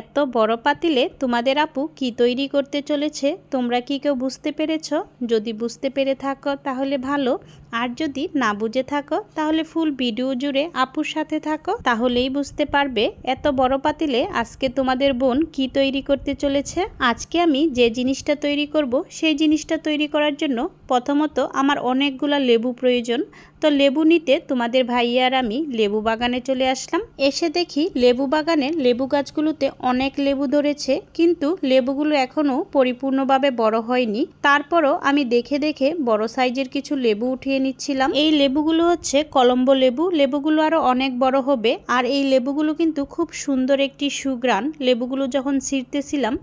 এত বড় পাতিলে তোমাদের আপু কি তৈরি করতে চলেছে? তোমরা কি কেউ বুঝতে পেরেছ? যদি বুঝতে পেরে থাকো তাহলে ভালো। আর যদি না বুঝে থাকো তাহলে ফুল ভিডিও জুড়ে আপুর সাথে থাকো, তাহলেই বুঝতে পারবে এত বড় পাতিলে আজকে তোমাদের বোন কি তৈরি করতে চলেছে। আজকে আমি যে জিনিসটা তৈরি করব, সেই জিনিসটা তৈরি করার জন্য প্রথমত আমার অনেকগুলা লেবু প্রয়োজন। তো লেবু নিতে তোমাদের ভাইয়া আর আমি লেবু বাগানে চলে আসলাম। এসে দেখি লেবু বাগানে লেবু গাছগুলোতে অনেক লেবু ধরেছে, কিন্তু লেবুগুলো এখনও পরিপূর্ণভাবে বড় হয়নি। তারপরও আমি দেখে দেখে বড় সাইজের কিছু লেবু উঠিয়ে নিচ্ছিলাম। এই লেবুগুলো হচ্ছে কলম্বো লেবু। লেবুগুলো আরও অনেক বড় হবে। আর এই লেবুগুলো কিন্তু খুব সুন্দর একটি সুগ্রান লেবুগুলো যখন ছিঁড়তেছিলাম,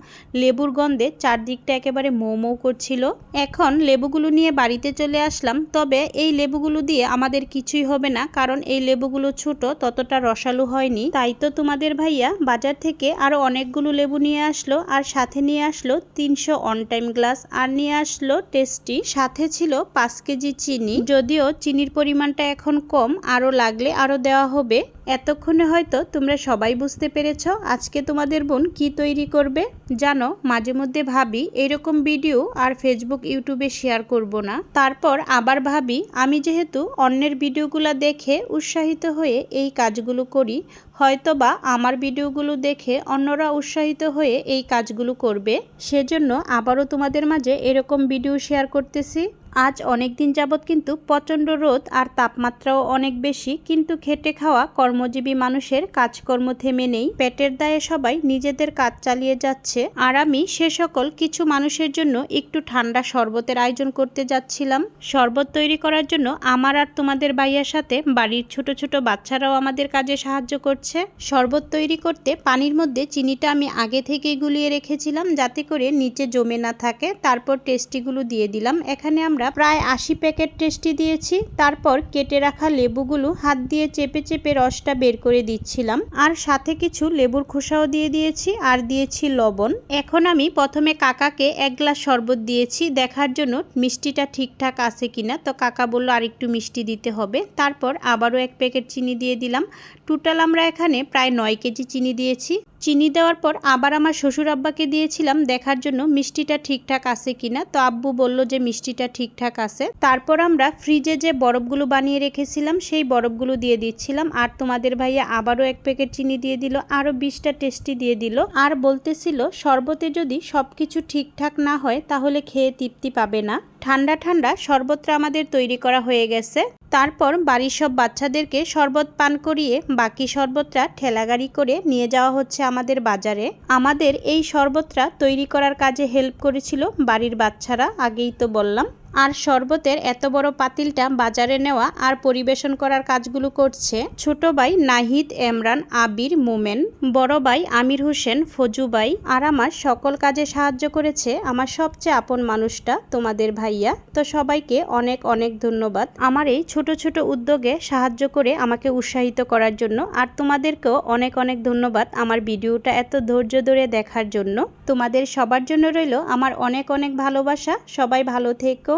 লেবুর গন্ধে চারদিকটা একেবারে মৌ মৌ করছিল। এখন লেবুগুলো নিয়ে বাড়িতে চলে আসলাম। তবে এই লেবুগুলো দিয়ে আমাদের কিছুই হবে না, কারণ এই লেবুগুলো ছোট, ততটা রসালো হয়নি। তাই তো তোমাদের ভাইয়া বাজার থেকে আরও অনেকগুলো লেবু নিয়ে আসলো, আর সাথে নিয়ে আসলো তিনশো অন টাইম গ্লাস আর নিয়ে আসলো টেস্টি সাথে ছিল পাঁচ কেজি চিনি, যদিও চিনির পরিমাণটা এখন কম, আরও লাগলে আরও দেওয়া হবে। এতক্ষণে হয়তো তোমরা সবাই বুঝতে পেরেছ আজকে তোমাদের বোন কি তৈরি করবে। জানো, মাঝে মধ্যে ভাবি, এরকম ভিডিও আর ফেসবুক ইউটিউবে শেয়ার করব না। তারপর আবার ভাবি, আমি যেহেতু অন্যের ভিডিওগুলো দেখে উৎসাহিত হয়ে এই কাজগুলো করি। হয়তোবা আমার ভিডিওগুলো দেখে অন্যরা উৎসাহিত হয়ে এই কাজগুলো করবে। সেজন্য আবারও তোমাদের মাঝে এরকম ভিডিও শেয়ার করতেছি। আজ অনেক দিন যাবৎ কিন্তু প্রচণ্ড রোদ আর তাপমাত্রাও অনেক বেশি, কিন্তু খেটে খাওয়া কর্মজীবী মানুষের কাজকর্ম থেমে নেই। পেটের দায়ে সবাই নিজেদের কাজ চালিয়ে যাচ্ছে আর আমি সে সকল কিছু মানুষের জন্য একটু ঠান্ডা শরবতের আয়োজন করতে যাচ্ছিলাম। শরবত তৈরি করার জন্য আমার আর তোমাদের ভাইয়ার সাথে বাড়ির ছোট ছোট বাচ্চারাও আমাদের কাজে সাহায্য করছে। শরবত তৈরি করতে পানির মধ্যে চিনিটা আমি আগে থেকেই গুলিয়ে রেখেছিলাম যাতে করে নিচে জমে না থাকে। তারপর টেস্টিগুলো দিয়ে দিলাম। এখানে আমরা প্রায় আশি প্যাকেট টেস্টি দিয়েছি। তারপর কেটে রাখা লেবুগুলো হাত দিয়ে চেপে চেপে রসটা বের করে দিচ্ছিলাম। আর সাথে কিছু লেবুর খোসাও দিয়ে দিয়েছি আর দিয়েছি লবণ। এখন আমি প্রথমে কাকাকে এক গ্লাস শরবত দিয়েছি। দেখার জন্য মিষ্টিটা ঠিকঠাক আছে কিনা। তো কাকা বলল আর একটু মিষ্টি দিতে হবে। তারপর আবারও এক প্যাকেট চিনি দিয়ে দিলাম। টোটাল আমরা এখানে প্রায় নয় কেজি চিনি দিয়েছি। চিনি দেওয়ার পর আবার আমার শ্বশুর আব্বাকে দিয়েছিলাম, দেখার জন্য মিষ্টিটা ঠিকঠাক আছে কিনা। তো আব্বু বলল যে মিষ্টিটা ঠিকঠাক আছে। তারপর আমরা ফ্রিজে যে বরফগুলো বানিয়ে রেখেছিলাম, সেই বরফগুলো দিয়ে দিচ্ছিলাম। আর তোমাদের ভাইয়া আবারও এক প্যাকেট চিনি দিয়ে দিল, আরও বিশটা টেস্টি দিয়ে দিল। আর বলতেছিল, শরবতে যদি সব কিছু ঠিকঠাক না হয়, তাহলে খেয়ে তৃপ্তি পাবে না। ঠান্ডা ঠান্ডা শরবতটা আমাদের তৈরি করা হয়ে গেছে। তারপর বাড়ির সব বাচ্চাদেরকে শরবত পান করিয়ে বাকি শরবতটা ঠেলাগাড়ি করে নিয়ে যাওয়া হচ্ছে আমাদের বাজারে, আমাদের এই শরবতটা তৈরি করার কাজে হেল্প করেছিল বাড়ির বাচ্চারা, আগেই তো বললাম। আর শরবতের এত বড় পাতিলটা বাজারে নেওয়া আর পরিবেশন করার কাজগুলো করছে ছোট ভাই নাহিদ এমরান আবির মোমেন, বড় ভাই আমির হোসেন, ফজু ভাই আর আমার সকল কাজে সাহায্য করেছে আমার সবচেয়ে আপন মানুষটা তোমাদের ভাইয়া। তো সবাইকে অনেক অনেক ধন্যবাদ। আমার এই ছোট ছোট উদ্যোগে সাহায্য করে আমাকে উৎসাহিত করার জন্য আর তোমাদেরকেও অনেক অনেক ধন্যবাদ আমার ভিডিওটা এত ধৈর্য ধরে দেখার জন্য। তোমাদের সবার জন্য রইল আমার অনেক অনেক ভালোবাসা। সবাই ভালো থেকো।